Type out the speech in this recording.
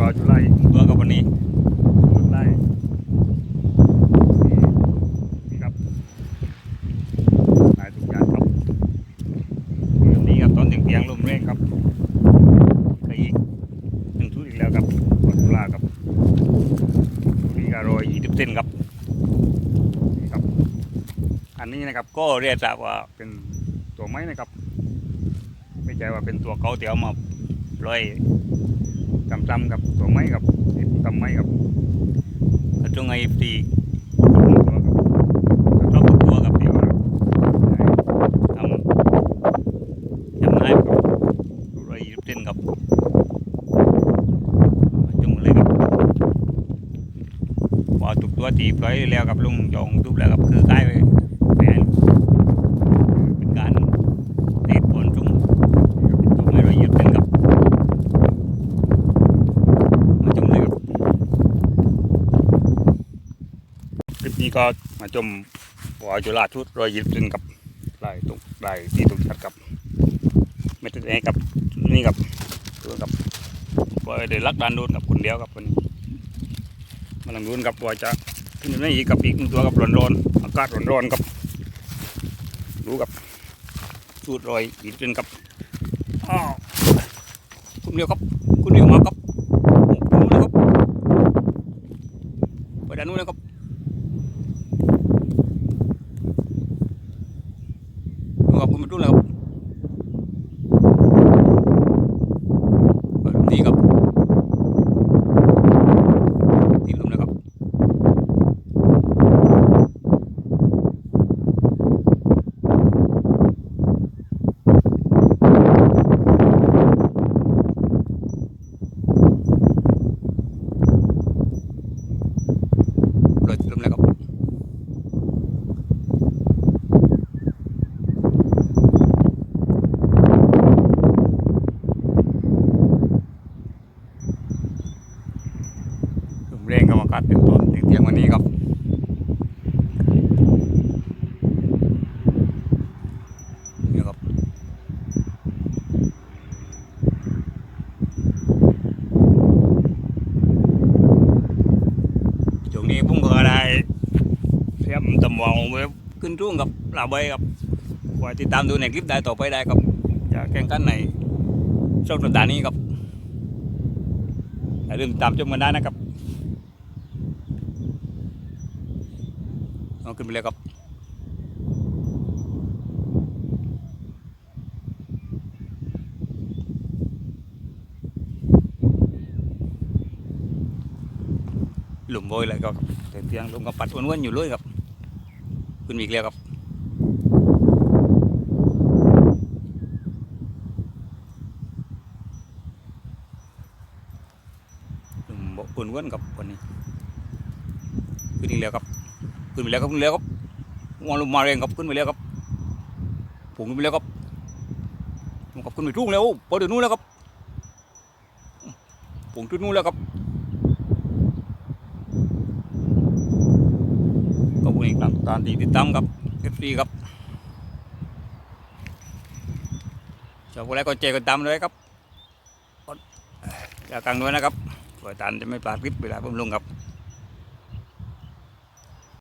วาวจุไลตัวกับวันนี้จุไลนี่ครับนายทุกอย่างครับนี่ครับตอนเตียงๆลมแรงครับใครอีกหนึ่งชุดอีกแล้วครับวาวจุฬาครับนี่ก็รอยยี่สิบเซนครับนี่ครับ อันนี้นะครับก็เรียกทราบว่าเป็นตัวไม้นะครับไม่ใช่ว่าเป็นตัวเขาเตียวมาปล่อย จำๆกับตัวไม้กับทำไม้กับตรงไอ้ตีตัวกับรอบตัวกับเดียวนะครับทำจำได้ครับร้อยยี่สิบเซนครับจุ่มเลยครับพอตุกตัวตีปล่อยแล้วกับลุงจองทุบแล้วครับคือใกล้ไปแผนเป็นการเตะบอลจุ่มจุ่มไม่ร้อยยี่สิบเซนครับมาจุ่มเลยครับ ค ลิปนี้ก็มาชมวาวจุฬาชุดรอยยิบซึ่งกับลายตุกลายที่ตุกชัดกับไม่ติดแอร์กับนี่กับตัวกับว่าเดี๋ยวลักดานโดนกับคนเดียวกับคนนี้มาลังดูนกับว่าจะขึ้นในอีกกับอีกหนึ่งตัวกับร้อนๆอากาศร้อนๆกับดูกับชุดรอยยิบซึ่งกับอ้าวคุณเดียวครับ คุณเดียวมาครับโอ้โหนู้นเลยครับไปด้านนู้นเลยครับ ดูครับคุณมาดูเลยครับแบบนี้ครับตีลมนะครับ โดยรวมแลยครับลมแรงก็มกัดเป็นต้นถึงเที่ยงวันนี้ครับนี่ครับช่วงนี้ผมก็ได้เตรีย มตำวางไว้ขึ้นรุ่งกับลาใบครับไว้ติดตามดูในคลิปได้ต่อไปได้ครับจะแข่งขันในช่วงสัปดาห์นี้ครับอย่าลืมติดตามชมกันได้นะครับเอาขึ้นไปเลยครับหลุมโบยเลยครับแต่เตียงลงกับปัดอ้วนๆอยู่เลยครับ ขึ้นอีกแล้วครับหลุมโบอ้วนกับวันนี้ขึ้นอีกแล้วครับขึ้นไปแล้วครับขึ้นแล้วครับวางลงมาแรงครับขึ้นไปแล้วครับผงขึ้นไปแล้วครับผมกับขึ้นไปทุ่งแล้วพอเดี๋ยวนู้นแล้วครับผงจุดนู้นแล้วครับคุณอีกครั้งตามที่ติดตามครับเอฟซีครับชอบอะไรก็เจอกันตามด้วยครับอย่ากังด้วยนะครับปล่อยตันจะไม่ปลาดคลิปเวลาผมลงครับ